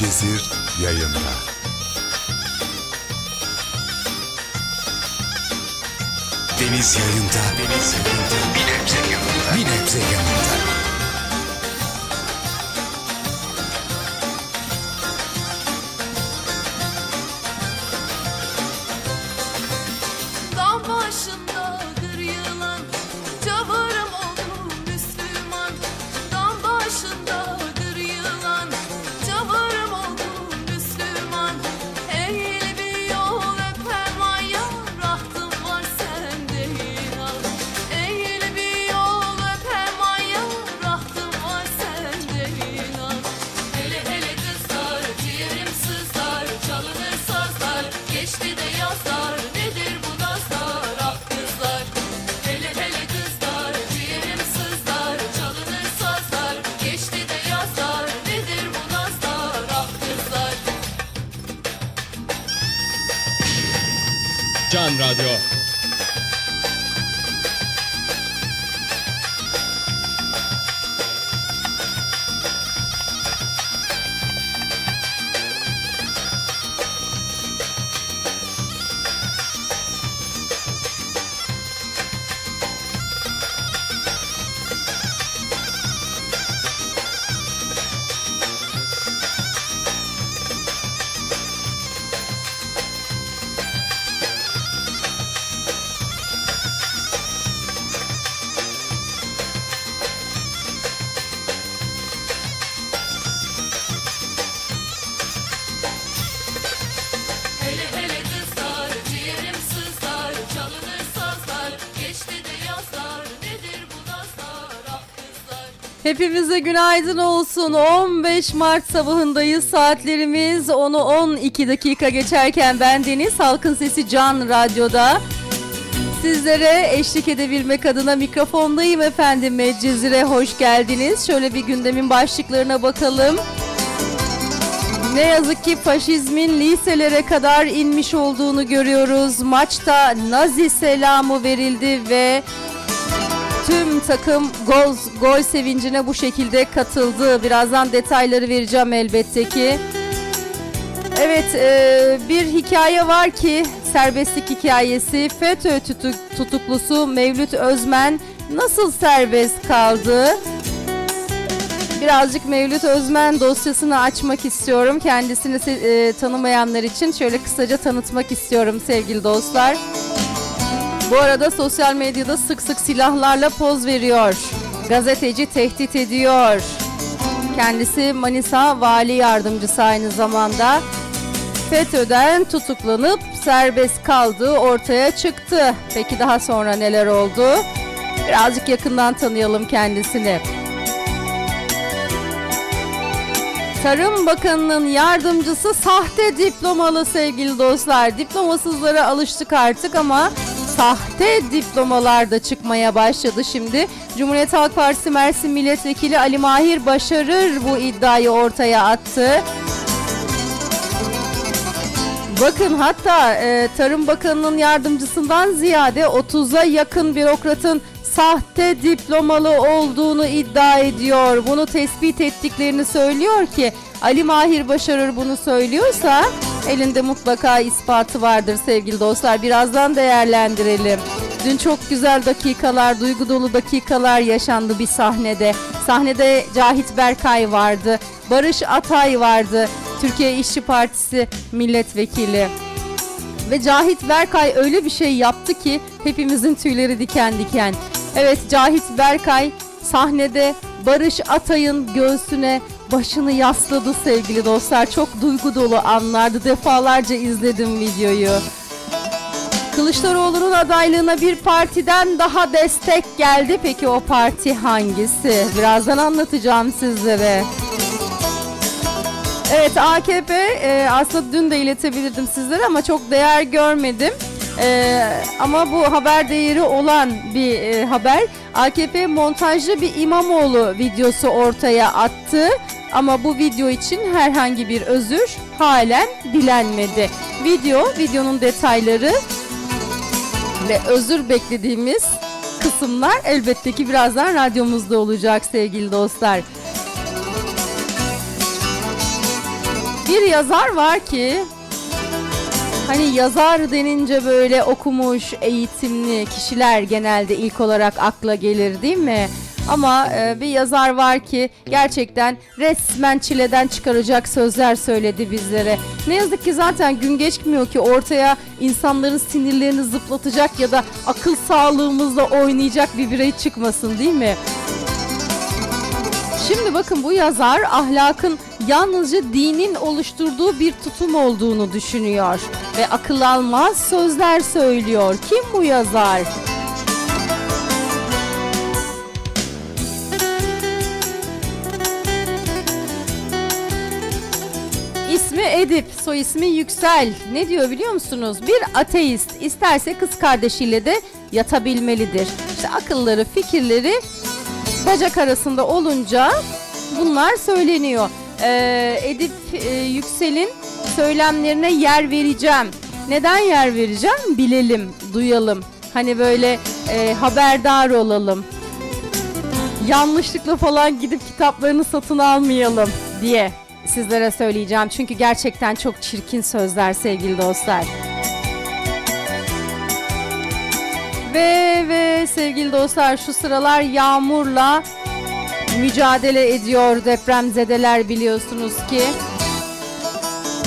Medcezir yayında. Deniz yayında. Deniz yayında. Bir nebze yanında. Bir nebze yanında. Hepimize günaydın olsun. 15 Mart sabahındayız. Saatlerimiz 10'u 12 dakika geçerken ben Deniz Halkın Sesi Can Radyo'da. Sizlere eşlik edebilmek adına mikrofondayım efendim. Medcezir'e hoş geldiniz. Şöyle bir gündemin başlıklarına bakalım. Ne yazık ki faşizmin liselere kadar inmiş olduğunu görüyoruz. Maçta Nazi selamı verildi ve Takım gol, gol sevincine bu şekilde katıldı. Birazdan detayları vereceğim elbette ki. Evet e, bir hikaye var ki serbestlik hikayesi. FETÖ tutuk, tutuklusu Mevlüt Özmen nasıl serbest kaldı? Birazcık Mevlüt Özmen dosyasını açmak istiyorum. Kendisini e, tanımayanlar için şöyle kısaca tanıtmak istiyorum sevgili dostlar. Bu arada sosyal medyada sık sık silahlarla poz veriyor. Gazeteci tehdit ediyor. Kendisi Manisa Vali Yardımcısı aynı zamanda. FETÖ'den tutuklanıp serbest kaldığı ortaya çıktı. Peki daha sonra neler oldu? Birazcık yakından tanıyalım kendisini. Tarım Bakanı'nın yardımcısı sahte diplomalı sevgili dostlar. Diplomasızlara alıştık artık ama sahte diplomalar da çıkmaya başladı şimdi. Cumhuriyet Halk Partisi Mersin Milletvekili Ali Mahir Başarır bu iddiayı ortaya attı. Bakın hatta e, Tarım Bakanı'nın yardımcısından ziyade 30'a yakın bürokratın sahte diplomalı olduğunu iddia ediyor. Bunu tespit ettiklerini söylüyor ki Ali Mahir Başarır bunu söylüyorsa elinde mutlaka ispatı vardır sevgili dostlar. Birazdan değerlendirelim. Dün çok güzel dakikalar, duygu dolu dakikalar yaşandı bir sahnede. Sahnede Cahit Berkay vardı, Barış Atay vardı, Türkiye İşçi Partisi milletvekili. Ve Cahit Berkay öyle bir şey yaptı ki hepimizin tüyleri diken diken. Evet Cahit Berkay sahnede Barış Atay'ın göğsüne başını yasladı sevgili dostlar. Çok duygu dolu anlardı. Defalarca izledim videoyu. Kılıçdaroğlu'nun adaylığına bir partiden daha destek geldi. Peki o parti hangisi? Birazdan anlatacağım sizlere. Evet AKP e, aslında dün de iletebilirdim sizlere ama çok değer görmedim. E, ama bu haber değeri olan bir e, haber. AKP montajlı bir İmamoğlu videosu ortaya attı. Ama bu video için herhangi bir özür halen dilenmedi. Video, videonun detayları ve özür beklediğimiz kısımlar elbette ki birazdan radyomuzda olacak sevgili dostlar. Bir yazar var ki hani yazar denince böyle okumuş, eğitimli kişiler genelde ilk olarak akla gelir değil mi? Ama e, bir yazar var ki gerçekten resmen çileden çıkaracak sözler söyledi bizlere. Ne yazık ki zaten gün geçmiyor ki ortaya insanların sinirlerini zıplatacak ya da akıl sağlığımızla oynayacak bir birey çıkmasın değil mi? Şimdi bakın bu yazar ahlakın yalnızca dinin oluşturduğu bir tutum olduğunu düşünüyor ve akıl almaz sözler söylüyor. Kim bu yazar? Edip, soy ismi Yüksel. Ne diyor biliyor musunuz? Bir ateist isterse kız kardeşiyle de yatabilmelidir. İşte akılları, fikirleri bacak arasında olunca bunlar söyleniyor. Ee, Edip e, Yüksel'in söylemlerine yer vereceğim. Neden yer vereceğim? Bilelim, duyalım. Hani böyle e, haberdar olalım. Yanlışlıkla falan gidip kitaplarını satın almayalım diye sizlere söyleyeceğim. Çünkü gerçekten çok çirkin sözler sevgili dostlar. Ve ve sevgili dostlar şu sıralar yağmurla mücadele ediyor depremzedeler biliyorsunuz ki.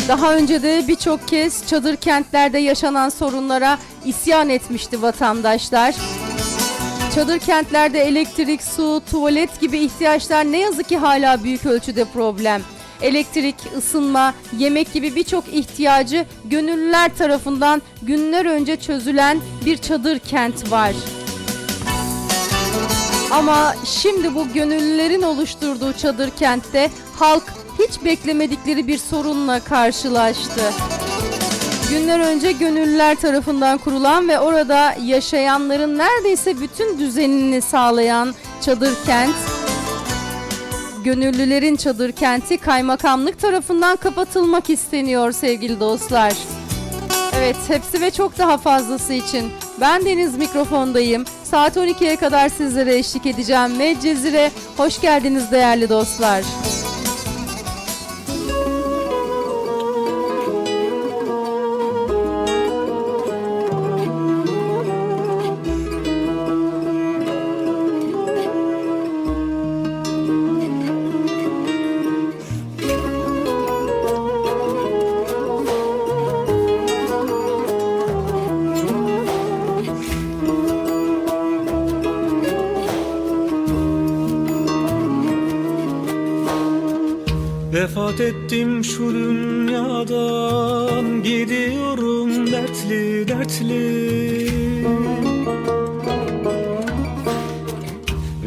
Daha önce de birçok kez çadır kentlerde yaşanan sorunlara isyan etmişti vatandaşlar. Çadır kentlerde elektrik, su, tuvalet gibi ihtiyaçlar ne yazık ki hala büyük ölçüde problem. Elektrik, ısınma, yemek gibi birçok ihtiyacı gönüllüler tarafından günler önce çözülen bir çadır kent var. Ama şimdi bu gönüllülerin oluşturduğu çadır kentte halk hiç beklemedikleri bir sorunla karşılaştı. Günler önce gönüllüler tarafından kurulan ve orada yaşayanların neredeyse bütün düzenini sağlayan çadır kent Gönüllülerin çadır kenti kaymakamlık tarafından kapatılmak isteniyor sevgili dostlar. Evet hepsi ve çok daha fazlası için ben Deniz mikrofondayım. Saat 12'ye kadar sizlere eşlik edeceğim. Medcezire hoş geldiniz değerli dostlar. Vefat ettim şu dünyadan Gidiyorum dertli dertli.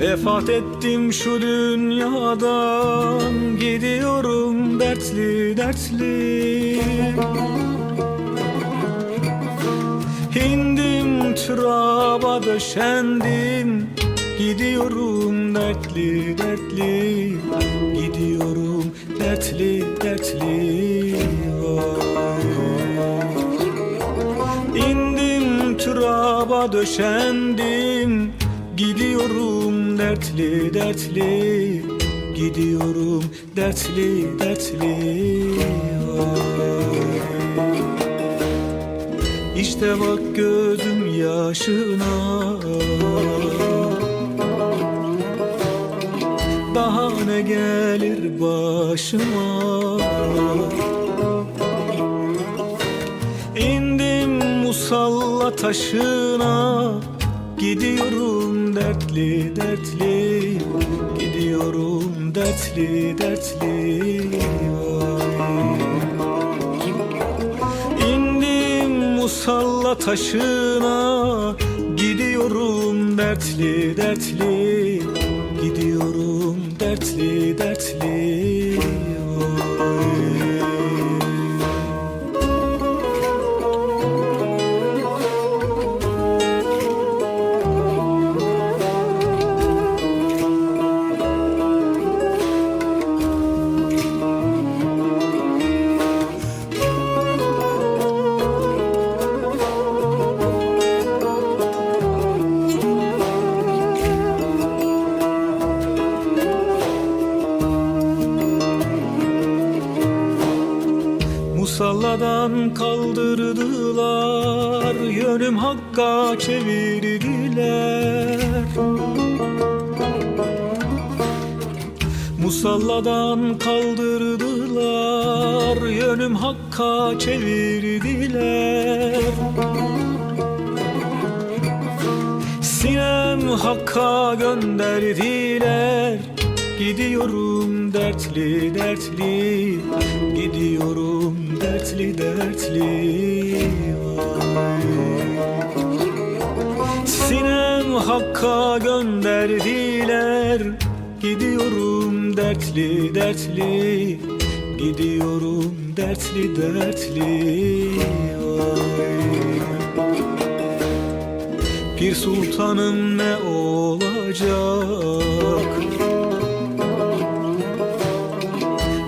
Vefat ettim şu dünyadan Gidiyorum dertli dertli. İndim turaba döşendim Gidiyorum dertli dertli. Gidiyorum dertli dertli vay. İndim turaba döşendim Gidiyorum dertli dertli Gidiyorum dertli dertli vay. İşte bak gözüm yaşına gelir başıma İndim musalla taşına Gidiyorum dertli dertli Gidiyorum dertli dertli vay. İndim musalla taşına Gidiyorum dertli dertli Gidiyorum dertli dertli Yönüm hakka çevirdiler. Musalladan kaldırdılar Yönüm hakka çevirdiler. Sinem hakka gönderdiler Gidiyorum dertli dertli Gidiyorum dertli dertli hakka gönderdiler. Gidiyorum dertli dertli Gidiyorum dertli dertli. Vay. Pir sultanım ne olacak?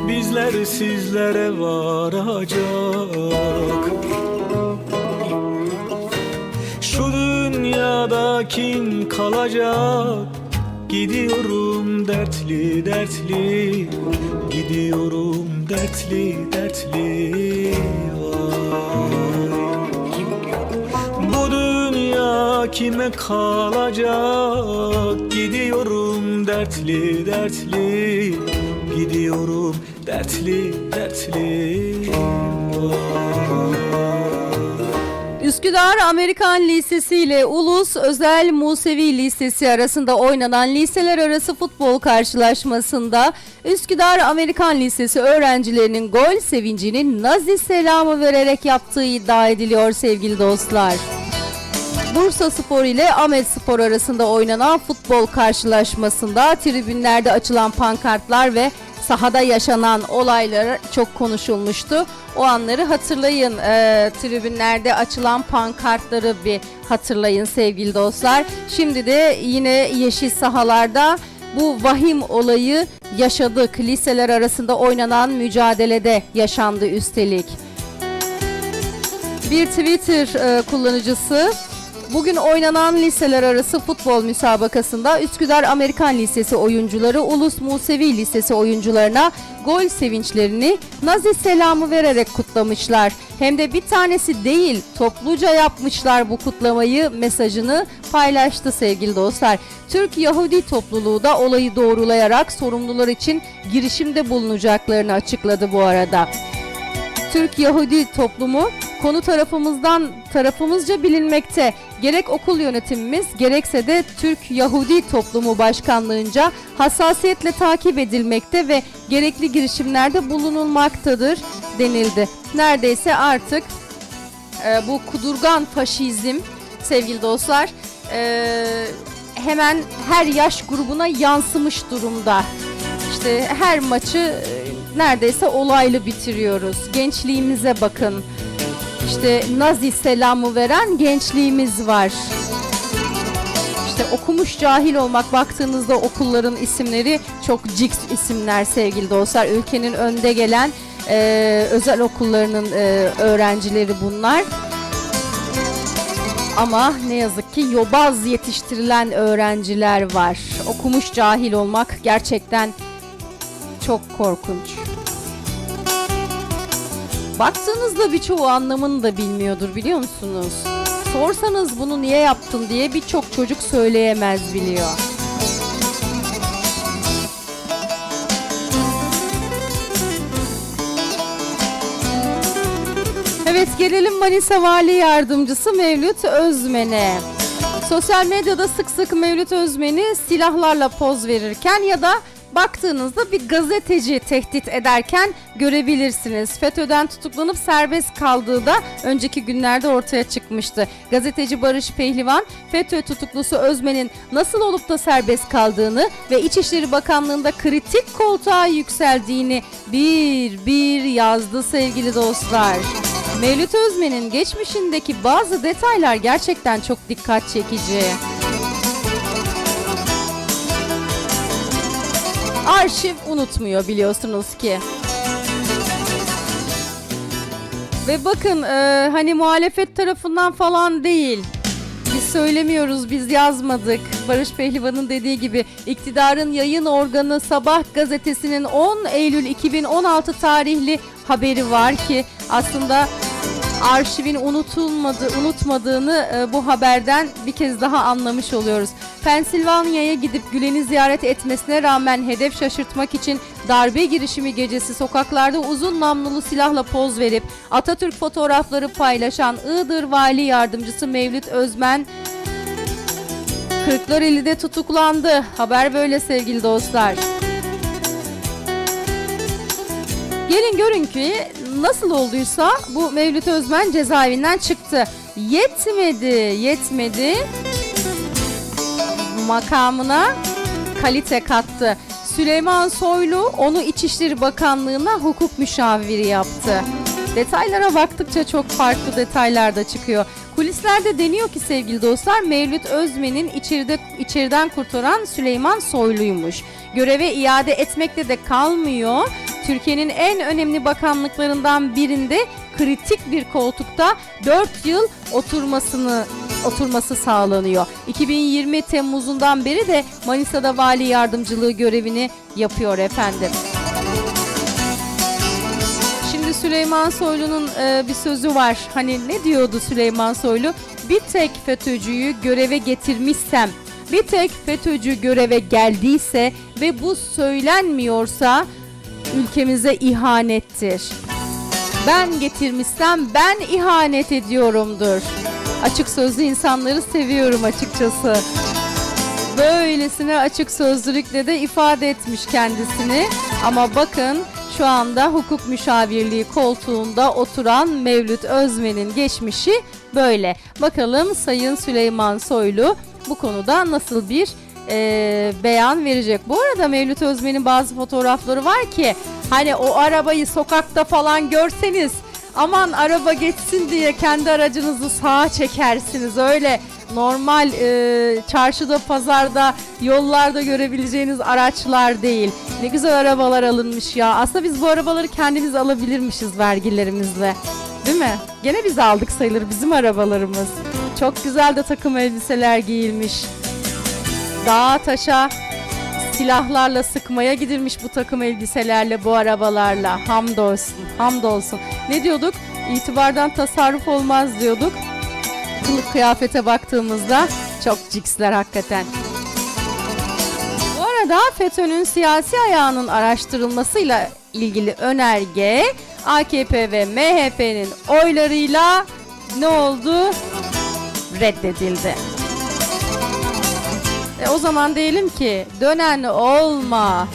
Bizler sizlere varacak dünyada kim kalacak. Gidiyorum dertli dertli Gidiyorum dertli dertli. Vay. Bu dünya kime kalacak? Gidiyorum dertli dertli Gidiyorum dertli dertli Üsküdar Amerikan Lisesi ile Ulus Özel Musevi Lisesi arasında oynanan liseler arası futbol karşılaşmasında Üsküdar Amerikan Lisesi öğrencilerinin gol sevincini Nazi selamı vererek yaptığı iddia ediliyor sevgili dostlar. Bursa Spor ile Ahmet Spor arasında oynanan futbol karşılaşmasında tribünlerde açılan pankartlar ve sahada yaşanan olaylar çok konuşulmuştu. O anları hatırlayın. Ee, tribünlerde açılan pankartları bir hatırlayın sevgili dostlar. Şimdi de yine yeşil sahalarda bu vahim olayı yaşadık. Liseler arasında oynanan mücadelede yaşandı üstelik. Bir Twitter e, kullanıcısı Bugün oynanan liseler arası futbol müsabakasında Üsküdar Amerikan Lisesi oyuncuları Ulus Musevi Lisesi oyuncularına gol sevinçlerini Nazi selamı vererek kutlamışlar. Hem de bir tanesi değil topluca yapmışlar bu kutlamayı mesajını paylaştı sevgili dostlar. Türk Yahudi topluluğu da olayı doğrulayarak sorumlular için girişimde bulunacaklarını açıkladı bu arada. Türk Yahudi toplumu konu tarafımızdan tarafımızca bilinmekte. Gerek okul yönetimimiz gerekse de Türk Yahudi toplumu başkanlığınca hassasiyetle takip edilmekte ve gerekli girişimlerde bulunulmaktadır denildi. Neredeyse artık e, bu kudurgan faşizm sevgili dostlar e, hemen her yaş grubuna yansımış durumda. İşte her maçı e, neredeyse olaylı bitiriyoruz. Gençliğimize bakın. İşte Nazi selamı veren gençliğimiz var. İşte okumuş cahil olmak baktığınızda okulların isimleri çok ciks isimler sevgili dostlar. Ülkenin önde gelen e, özel okullarının e, öğrencileri bunlar. Ama ne yazık ki yobaz yetiştirilen öğrenciler var. Okumuş cahil olmak gerçekten çok korkunç. Baktığınızda birçoğu anlamını da bilmiyordur biliyor musunuz? Sorsanız bunu niye yaptın diye birçok çocuk söyleyemez biliyor. Evet gelelim Manisa Vali Yardımcısı Mevlüt Özmen'e. Sosyal medyada sık sık Mevlüt Özmen'i silahlarla poz verirken ya da baktığınızda bir gazeteci tehdit ederken görebilirsiniz. FETÖ'den tutuklanıp serbest kaldığı da önceki günlerde ortaya çıkmıştı. Gazeteci Barış Pehlivan, FETÖ tutuklusu Özmen'in nasıl olup da serbest kaldığını ve İçişleri Bakanlığı'nda kritik koltuğa yükseldiğini bir bir yazdı sevgili dostlar. Mevlüt Özmen'in geçmişindeki bazı detaylar gerçekten çok dikkat çekici. Arşiv unutmuyor biliyorsunuz ki. Ve bakın e, hani muhalefet tarafından falan değil. Biz söylemiyoruz, biz yazmadık. Barış Pehlivan'ın dediği gibi iktidarın yayın organı Sabah gazetesinin 10 Eylül 2016 tarihli haberi var ki aslında arşivin unutulmadı, unutmadığını e, bu haberden bir kez daha anlamış oluyoruz. Pensilvanya'ya gidip Gülen'i ziyaret etmesine rağmen hedef şaşırtmak için darbe girişimi gecesi sokaklarda uzun namlulu silahla poz verip Atatürk fotoğrafları paylaşan Iğdır Vali Yardımcısı Mevlüt Özmen Kırklareli'de tutuklandı. Haber böyle sevgili dostlar. Gelin görün ki nasıl olduysa bu Mevlüt Özmen cezaevinden çıktı. Yetmedi, yetmedi. Makamına kalite kattı. Süleyman Soylu onu İçişleri Bakanlığı'na hukuk müşaviri yaptı. Detaylara baktıkça çok farklı detaylar da çıkıyor. Kulislerde deniyor ki sevgili dostlar Mevlüt Özmen'in içeride içeriden kurtaran Süleyman Soylu'ymuş. Göreve iade etmekle de kalmıyor. Türkiye'nin en önemli bakanlıklarından birinde kritik bir koltukta 4 yıl oturmasını oturması sağlanıyor. 2020 Temmuz'undan beri de Manisa'da vali yardımcılığı görevini yapıyor efendim. Şimdi Süleyman Soylu'nun e, bir sözü var. Hani ne diyordu Süleyman Soylu? Bir tek FETÖ'cüyü göreve getirmişsem, bir tek FETÖ'cü göreve geldiyse ve bu söylenmiyorsa ülkemize ihanettir. Ben getirmişsem ben ihanet ediyorumdur. Açık sözlü insanları seviyorum açıkçası. Böylesine açık sözlülükle de ifade etmiş kendisini. Ama bakın şu anda hukuk müşavirliği koltuğunda oturan Mevlüt Özmen'in geçmişi böyle. Bakalım Sayın Süleyman Soylu bu konuda nasıl bir eee, beyan verecek. Bu arada Mevlüt Özmen'in bazı fotoğrafları var ki hani o arabayı sokakta falan görseniz aman araba geçsin diye kendi aracınızı sağa çekersiniz. Öyle normal e, çarşıda, pazarda, yollarda görebileceğiniz araçlar değil. Ne güzel arabalar alınmış ya. Aslında biz bu arabaları kendimiz alabilirmişiz vergilerimizle. Değil mi? Gene biz aldık sayılır bizim arabalarımız. Çok güzel de takım elbiseler giyilmiş. Dağa taşa silahlarla sıkmaya gidilmiş bu takım elbiselerle, bu arabalarla. Hamdolsun, hamdolsun. Ne diyorduk? İtibardan tasarruf olmaz diyorduk. Kılık kıyafete baktığımızda çok ciksler hakikaten. Bu arada FETÖ'nün siyasi ayağının araştırılmasıyla ilgili önerge AKP ve MHP'nin oylarıyla ne oldu? Reddedildi. E o zaman diyelim ki dönen olma.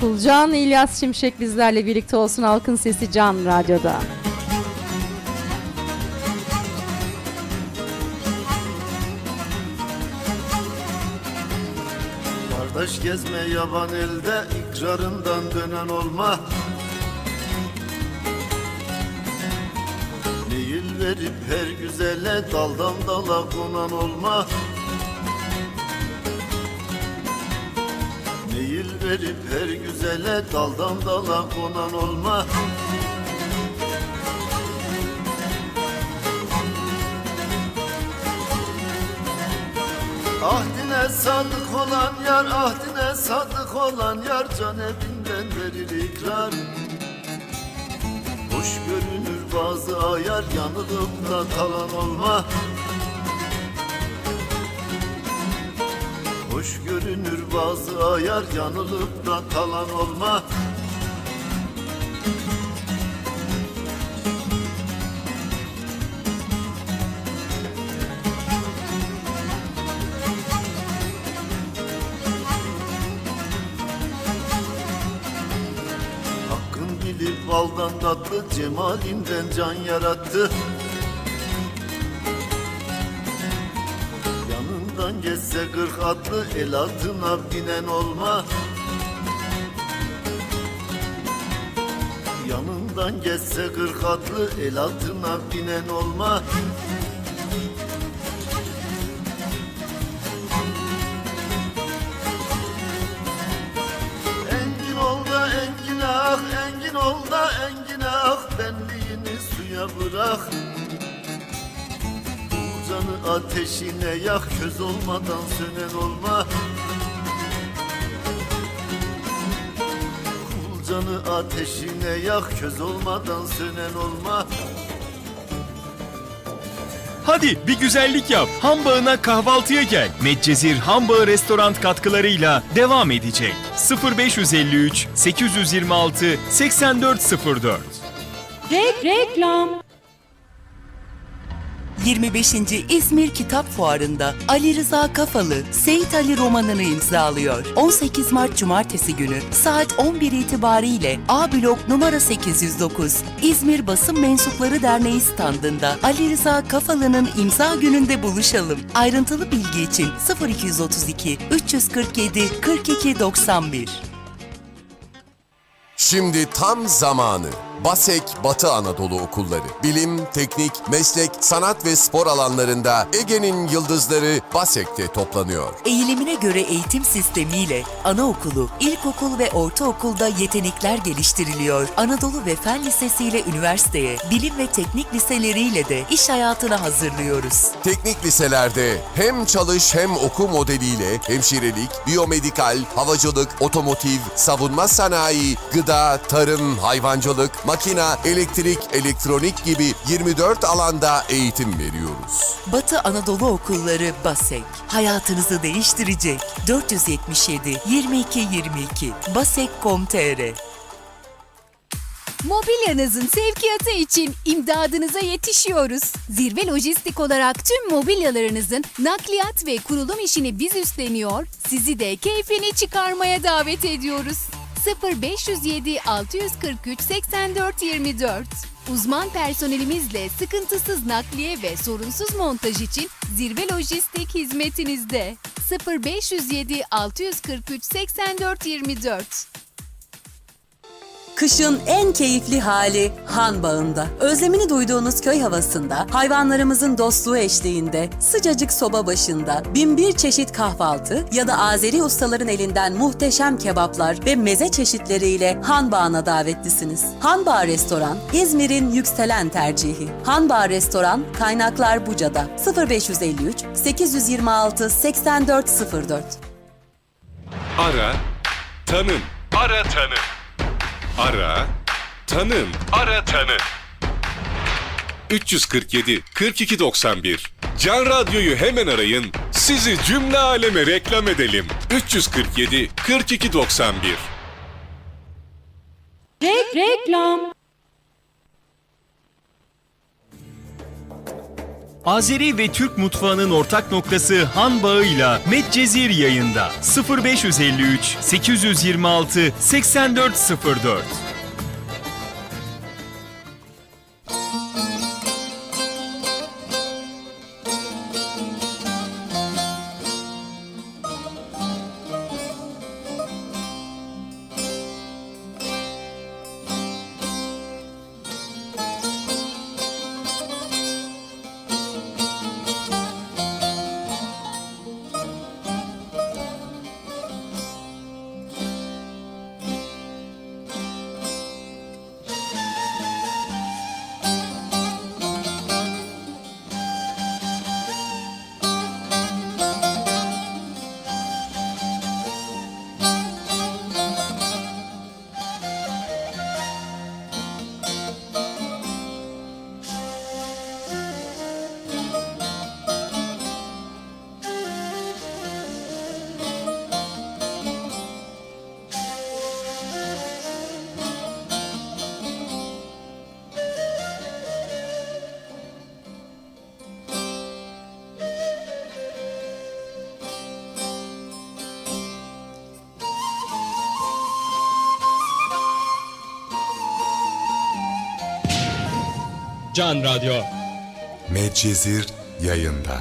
Kulcan İlyas Şimşek bizlerle birlikte olsun Halkın Sesi Can Radyo'da. Kardeş gezme yaban elde ikrarından dönen olma Meyil verip her güzele daldan dala konan olma Meyil verip her güzele daldan dala konan olma. Ahdine sadık olan yar, ahdine sadık olan yar Can evinden verir ikrar. Hoş görünür bazı ayar, yanılıp da kalan olma Hoş görünür bazı ayar, yanılıp da kalan olma. Hakkın bilir baldan tatlı Cemalinden can yarattı Geçse kırk atlı El altına binen olma. Yanından geçse kırk atlı El altına binen olma. Engin ol da engine ah, engin ol da engine ah Benliğini suya bırak ateşine yak köz olmadan sönen olma Kul canı ateşine yak köz olmadan sönen olma Hadi bir güzellik yap. Hambağına kahvaltıya gel. Medcezir Hambağı Restoran katkılarıyla devam edecek. 0553 826 8404 Reklam 25. İzmir Kitap Fuarı'nda Ali Rıza Kafalı, Seyit Ali romanını imzalıyor. 18 Mart Cumartesi günü saat 11 itibariyle A blok numara 809 İzmir Basın Mensupları Derneği standında Ali Rıza Kafalı'nın imza gününde buluşalım. Ayrıntılı bilgi için 0232 347 42 91 Şimdi tam zamanı. BASEK Batı Anadolu Okulları. Bilim, teknik, meslek, sanat ve spor alanlarında Ege'nin yıldızları BASEK'te toplanıyor. Eğilimine göre eğitim sistemiyle anaokulu, ilkokul ve ortaokulda yetenekler geliştiriliyor. Anadolu ve Fen Lisesi ile üniversiteye, bilim ve teknik liseleriyle de iş hayatına hazırlıyoruz. Teknik liselerde hem çalış hem oku modeliyle hemşirelik, biyomedikal, havacılık, otomotiv, savunma sanayi, gıda, tarım, hayvancılık, makina, elektrik, elektronik gibi 24 alanda eğitim veriyoruz. Batı Anadolu Okulları BASEK hayatınızı değiştirecek. 477 22 22 basek.com.tr Mobilyanızın sevkiyatı için imdadınıza yetişiyoruz. Zirve Lojistik olarak tüm mobilyalarınızın nakliyat ve kurulum işini biz üstleniyor, sizi de keyfini çıkarmaya davet ediyoruz. 0507 643 84 24 Uzman personelimizle sıkıntısız nakliye ve sorunsuz montaj için Zirve Lojistik hizmetinizde. 0507 643 84 24 Kışın en keyifli hali Han Bağı'nda. Özlemini duyduğunuz köy havasında, hayvanlarımızın dostluğu eşliğinde, sıcacık soba başında, binbir çeşit kahvaltı ya da Azeri ustaların elinden muhteşem kebaplar ve meze çeşitleriyle Han Bağı'na davetlisiniz. Han Bağ Restoran, İzmir'in yükselen tercihi. Han Bağ Restoran, Kaynaklar Buca'da. 0553 826 8404 Ara, tanın. Ara tanın. Ara, tanın. Ara tanın. 347 42 91. Can Radyo'yu hemen arayın. Sizi cümle aleme reklam edelim. 347 42 91. Reklam Azeri ve Türk mutfağının ortak noktası Han Bağı'yla Medcezir yayında. 0553 826 8404 Can Radyo Medcezir yayında.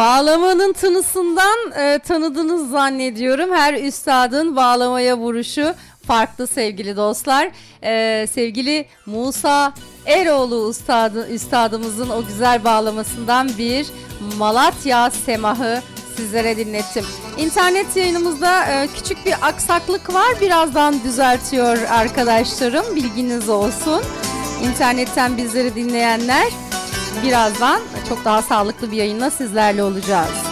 Bağlamanın tınısından e, tanıdınız zannediyorum. Her üstadın bağlamaya vuruşu farklı sevgili dostlar. E, sevgili Musa Eroğlu üstadı, üstadımızın o güzel bağlamasından bir Malatya semahı sizlere dinlettim. İnternet yayınımızda e, küçük bir aksaklık var. Birazdan düzeltiyor arkadaşlarım. Bilginiz olsun. İnternetten bizleri dinleyenler birazdan çok daha sağlıklı bir yayınla sizlerle olacağız.